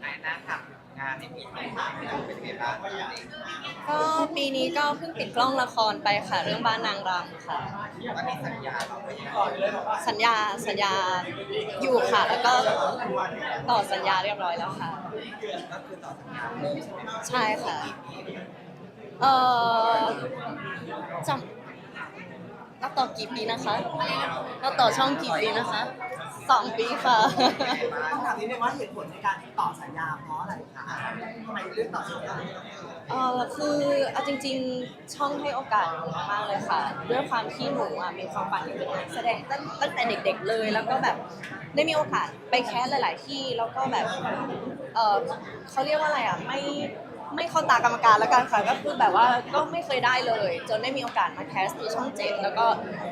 ไหนนะทำงานในปีใหม่เป็นไงบ้างก็ปีนี้ก็เพิ่งปิดกล้องละครไปค่ะ เรื่องบ้านนางรำค่ะ ตอนนี้สัญญาเราไปยังสัญญาสัญญาอยู่ค่ะ แล้วก็ต่อสัญญาเรียบร้อยแล้วค่ะ ก็คือต่อสัญญาเพิ่มใช่ไหมครับใช่ค่ะ เอ่อจำ รับต่อกี่ปีนะคะรับต่อช่องกี่ปีนะคะสองปีค่ะ ต้องถามนิดนึงว่าเหตุผลในการต่อสัญญาเพราะอะไรคะทำไมเลือกต่อสัญญาเออคือเอาจริงๆช่องให้โอกาสหนูมากๆเลยค่ะ ด้วยความที่หนูอะมีความฝันอยากเป็นนักแสดงตั้งตั้งแต่เด็ก ๆเลย แล้วก็แบบได้มีโอกาสไปแคสหลาย ๆ ที่แล้วก็แบบเออเขาเรียกว่าอะไรอะไม่ ไม่เข้าตากรรมการแล้วกันค่ะก็คือแบบว่าก็ไม่เคยได้เลย จนได้มีโอกาสมาแคสที่ช่องเจ็ดแล้วก็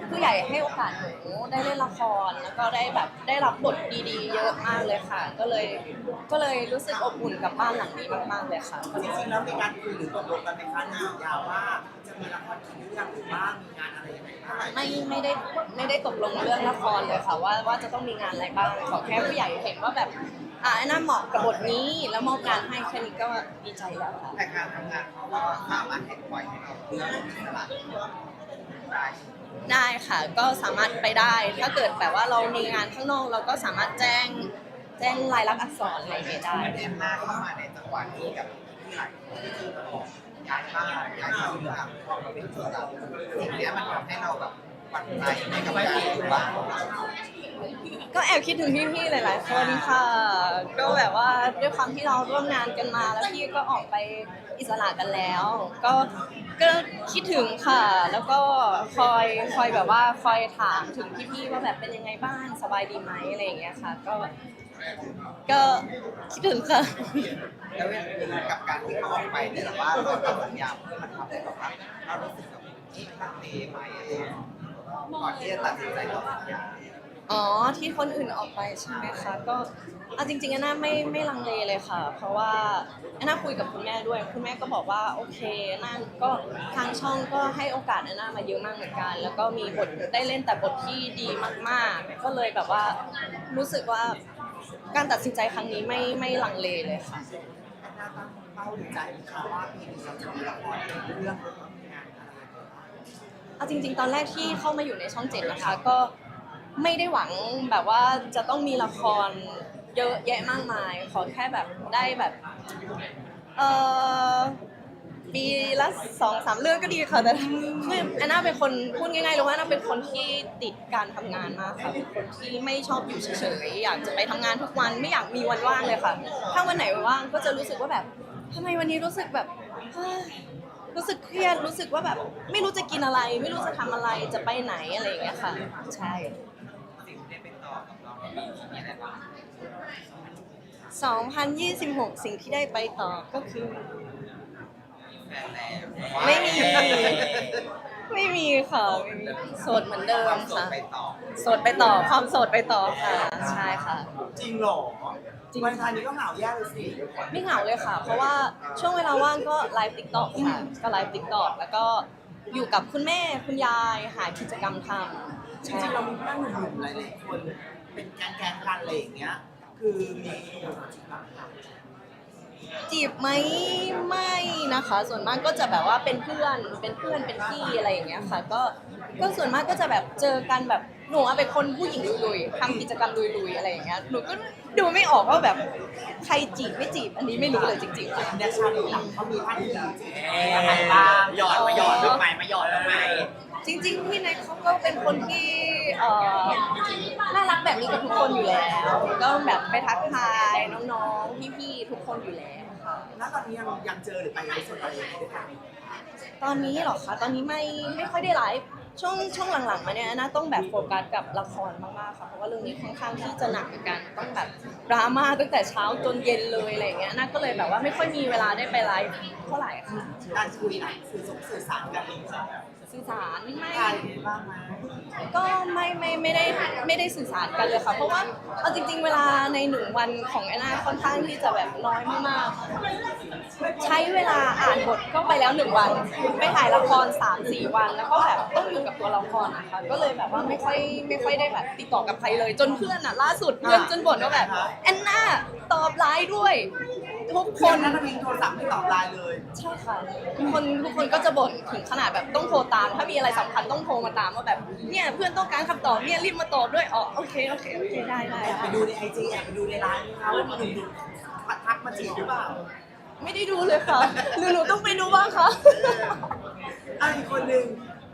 ผู้ใหญ่ให้โอกาสหนูได้เล่นละครแล้วก็ได้แบบได้รับบทดีๆ เยอะมากเลยค่ะ ก็เลยก็เลยรู้สึกอบอุ่นกับบ้านหลังนี้มากๆเลยค่ะ จริงๆแล้วมีการคุยหรือตกลงกันในครั้งในสัญญาว่า จะมีละครกี่เรื่องหรือว่ามีงานอะไรยังไงบ้าง ไม่ไม่ได้ไม่ได้ตกลงเรื่องละครเลยค่ะว่าว่าจะต้องมีงานอะไรบ้างขอแค่ผู้ใหญ่เห็นว่าแบบ อ่าไอ้น่าเหมาะกับบทนี้แล้วมอบงานให้แค่นี้ก็ดีใจแล้วค่ะ แต่การทำงานเขาก็สามารถให้ปล่อยให้เราเลือกอิสระได้ได้ค่ะ ก็สามารถไปได้ ถ้าเกิดแบบว่าเรามีงานข้างนอกเราก็สามารถแจ้งแจ้งรายลักษณ์อักษรอะไรอย่างเงี้ยได้เหมือนแอนนาเข้ามาในจังหวะที่กับที่หลายคนที่บอกย้ายบ้านย้ายที่เมืองพอเราเป็นอิสระสิ่งเนี้ยมันทำให้เราแบบ หวั่นใจในกับการอยู่บ้านก็แอบคิดถึงพี่ๆ หลาย ๆ คนค่ะ ก็แบบว่าด้วยความที่เราร่วมงานกันมา แล้วพี่ก็ออกไปอิสระกันแล้ว ก็ก็คิดถึงค่ะ แล้วก็คอยคอยแบบว่าคอยถามถึงพี่ๆ ว่าแบบเป็นยังไงบ้างสบายดีไหมอะไรอย่างเงี้ยค่ะ ก็ก็คิดถึงค่ะ แล้วเรื่องกับการที่เขาออกไปเนี่ยแต่ว่าเราทำสัญญาเพื่อมันทำให้แบบว่าเรารู้สึกแบบที่ลังเลไหมอะไรอย่างเงี้ย ก่อนที่จะตัดสินใจต่อสัญญาอ๋อที่คนอื่นออกไปใช่ไหมคะก็เอาจริงๆอันน่าไม่ไม่ลังเลเลยค่ะ เพราะว่าอันน่าคุยกับคุณแม่ด้วย คุณแม่ก็บอกว่าโอเคนั่นก็ทางช่องก็ให้โอกาสอันน่ามาเยอะมากเหมือนกัน แล้วก็มีบทได้เล่นแต่บทที่ดีมากๆ ก็เลยแบบว่ารู้สึกว่าการตัดสินใจครั้งนี้ไม่ไม่ลังเลเลยค่ะแอนนาตั้งเป้าหรือใจไหมคะว่าปีนี้เราจะมีละครกี่เรื่อง เอาจริง ๆ ตอนแรกที่เข้ามาอยู่ในช่องเจ็ดนะคะ ก็ไม่ได้หวังแบบว่าจะต้องมีละครเยอะแยะมากมาย ขอแค่แบบได้แบบเออปีละสองสามเรื่องก็ดีค่ะแต่ไม่แอนนาเป็นคนพูดง่ายๆเลยว่าแอนนาเป็นคนที่ติดการทำงานมากค่ะเป็นคนที่ไม่ชอบอยู่เฉยๆอยากจะไปทำงานทุกวันไม่อยากมีวันว่างเลยค่ะ ถ้าวันไหนว่างก็จะรู้สึกว่าแบบทำไมวันนี้รู้สึกแบบ รู้สึกเครียดรู้สึกว่าแบบไม่รู้จะกินอะไร ไม่รู้จะทำอะไรจะไปไหนอะไรอย่างเงี้ยค่ะ ใช่ สิ่งที่ได้ไปต่อกับเรามีมีอะไรบ้าง2026 สิ่งที่ได้ไปต่อก็คือ มีแฟนแล้ว ไม่มี ไม่มีค่ะไม่มีโสดเหมือนเดิควมมสุขค่ะไปต่อโสดไปต่อความโสดไปต่อค่ะใช่ค่ะ จริงเหรอวันทายนี้ก็เหงาแย่เลยสิไม่เหงาเลยค่ะ เพราะว่าช่วงเวลาว่างก็ไลฟ์ติ๊กต็อกค่ะ ก็ไลฟ์ติ๊กต็อกแล้วก็อยู่กับคุณแม่คุณยายหากิจกรรมทำจริงๆเรามีเพื่อนหนุ่มๆหลายๆคนเป็นแก๊งๆกันอะไรอย่างเงี้ย คือมีจริงบ้างค่ะ จีบไหมไม่นะคะ ส่วนมากก็จะแบบว่าเป็นเพื่อนเป็นเพื่อนเป็นพี่อะไรอย่างเงี้ยค่ะ ก็ก็ส่วนมากก็จะแบบเจอกันแบบหนูอะเป็นคนผู้หญิงลุยๆทำกิจกรรมลุยๆอะไรอย่างเงี้ยหนูก็ดูไม่ออกว่าแบบใครจีบไม่จีบอันนี้ไม่รู้เลยจริงๆค่ะเดชาลีหลังเขามีท่าทียังไงบ้างหยอดมาหยอดทำไมมาหยอดทำไม จริงๆพี่แน็กเขาก็เป็นคนที่เอ่อน่ารักแบบนี้กับทุกคนอยู่แล้ว ก็แบบไปทักทายน้องๆพี่ๆทุกคนอยู่แล้วค่ะ แล้วตอนนี้ยังยังเจอหรือไปไลฟ์สดอะไรอย่างเงี้ยด้วยกันตอนนี้เหรอคะตอนนี้ไม่ไม่ค่อยได้ไลฟ์ช่วงช่วงหลังๆมาเนี่ยนะต้องแบบโฟกัสกับละครมากๆค่ะเพราะว่าเรื่องนี้ค่อนข้างที่จะหนักเหมือนกันต้องแบบดราม่าตั้งแต่เช้าจนเย็นเลยอะไรอย่างเงี้ยน่าก็เลยแบบว่าไม่ค่อยมีเวลาได้ไปไลฟ์เท่าไหร่ค่ะ การคุยหลังสื่อส่งสื่อสารกัน สื่อสารไม่ใครบ้างไหมก็ไม่ไม่ไม่ไม่ได้ไม่ได้สื่อสารกันเลยค่ะ เพราะว่าเอาจริง ๆ เวลาในหนึ่งวันของแอนนาค่อนข้างที่จะแบบน้อยมากๆ ใช้เวลาอ่านบทก็ไปแล้วหนึ่งวัน ไปถ่ายละครสามสี่วัน แล้วก็แบบต้องอยู่กับตัวละครนะคะก็เลยแบบว่าไม่ค่อยไม่ค่อยได้แบบติดต่อกับใครเลย จนเพื่อนอะล่าสุดเพื่อนจนบ่นว่าแบบแอนนาตอบไลน์ด้วย ทุกคคนน นั้นทิ้งโทรศัพท์ไม่ตอบไลน์เลย ใช่ค่ะทุกคนทุกคนก็จะบ่นถึงขนาดแบบต้องโทรตาม ถ้ามีอะไรสำคัญต้องโทรมาตามว่าแบบเนี่ยเพื่อนต้องการคำตอบเนี่ยรีบมาตอบด้วยอ๋อโอเคโอเคโอเคได้ได้แอบไปค่ะดูในไอจีแอบไปดูในไลน์นะคะว่ามีหนุ่มๆมาทักมาจีบหรือเปล่าไม่ได้ดูเลยค่ะหรือหนูต้องไปดูบ้างคะ อะอีกคนหนึ่ง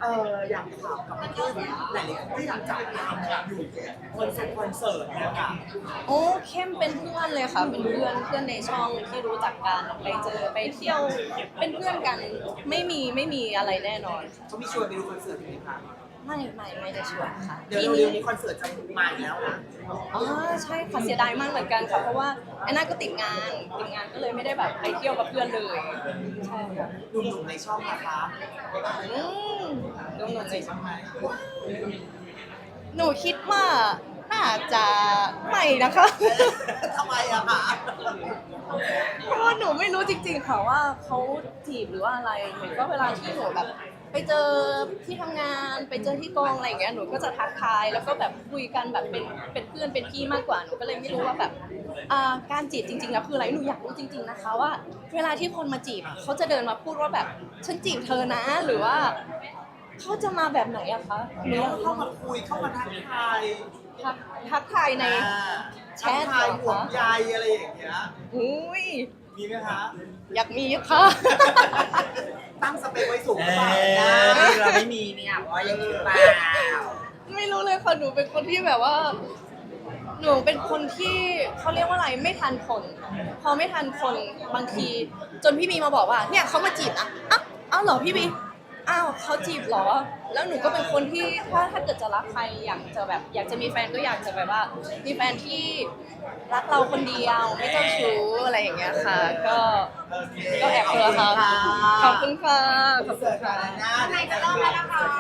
เอออยากถามกับเพื่อนหลายๆคนที่อยากจัดทำอยู่คอนเสิร์ตคอนเสิร์ตเนี่ยค่ะโอ้เข้มเป็นเพื่อนเลยค่ะ เป็นเพื่อนเพื่อนในช่องที่รู้จักกันไปเจอไปเที่ยวเป็นเพื่อนกันไม่มีไม่มีอะไรแน่นอนค่ะเขามีชวนไปดูคอนเสิร์ตไหมคะ ไม่ไม่ไม่ได้ชวนค่ะเดี๋ยวทีเร็นี้วๆนี้คอนเสิร์ตจะมาอีกแล้วนะอ๋อใช่ค่ะเสียดายมากเหมือนกันค่ะเพราะว่าแอนนาก็ติดงานติดงานก็เลยไม่ได้แบบไปเที่ยวกับเพื่อนเลยใช่ค่ะหนุ่มๆในช่องนะคะอืมดูหนูหน่อยบ้างไหมหนูคิดว่าน่าจะไม่นะคะ ทำไมอะคะเพราะว่าหนูไม่รู้จริงๆค่ะว่าเขาจีบหรือว่าอะไรเหมือนก็เวลาที่หนูแบบ ไปเจอที่ทำงานไปเจอที่กองอะไรอย่างเงี้ยหนูก็จะทักทายแล้วก็แบบคุยกันแบบเป็นเป็นเพื่อนเป็นพี่มากกว่าหนูก็เลยไม่รู้ว่าแบบอ่าการจีบจริงๆแล้วคืออะไรหนูอยากรู้จริง ๆนะคะ ว่า เวลาที่คนมาจีบอะเขาจะเดินมาพูดว่าแบบฉันจีบเธอนะหรือว่าเขาจะมาแบบไหนอะคะหนูอยากเข้ามาคุยเข้ามาทักทายทักทักทายในอ่าแชทักททายเหรอคะห่วงใยอะไรอย่างเงี้ย อุ้ย มีไหมคะอยากมีค่ะ ตั้งสเปคไว้สูงหเอรือเปล่าอนะเราไม่มีเนี่ยเพราะอย่างนี้เปล่าไม่รู้เลยค่ะหนูเป็นคนที่แบบว่า หนูเป็นคนที่เขาเรียกว่าอะไรไม่ทันคนพอไม่ทันคนบางที จนพี่บีมาบอกว่า เนี่ยเขามาจีบนะอ้าวอ้าวเหรอพี่บี อ้าวเขาจีบเหรอ แล้วหนูก็เป็นคนที่ถ้าถ้าเกิดจะรักใครอยากจะแบบอยากจะมีแฟนก็อยากจะแบบว่า มีแฟนที่รักเราคนเดียวไม่เจ้าชู้อะไรอย่างเงี้ยค่ะ ก็ก็แอบเจอค่ะขอบคุณค่ะขอบคุณค่ะ ไหนจะเริ่มแล้วนะคะ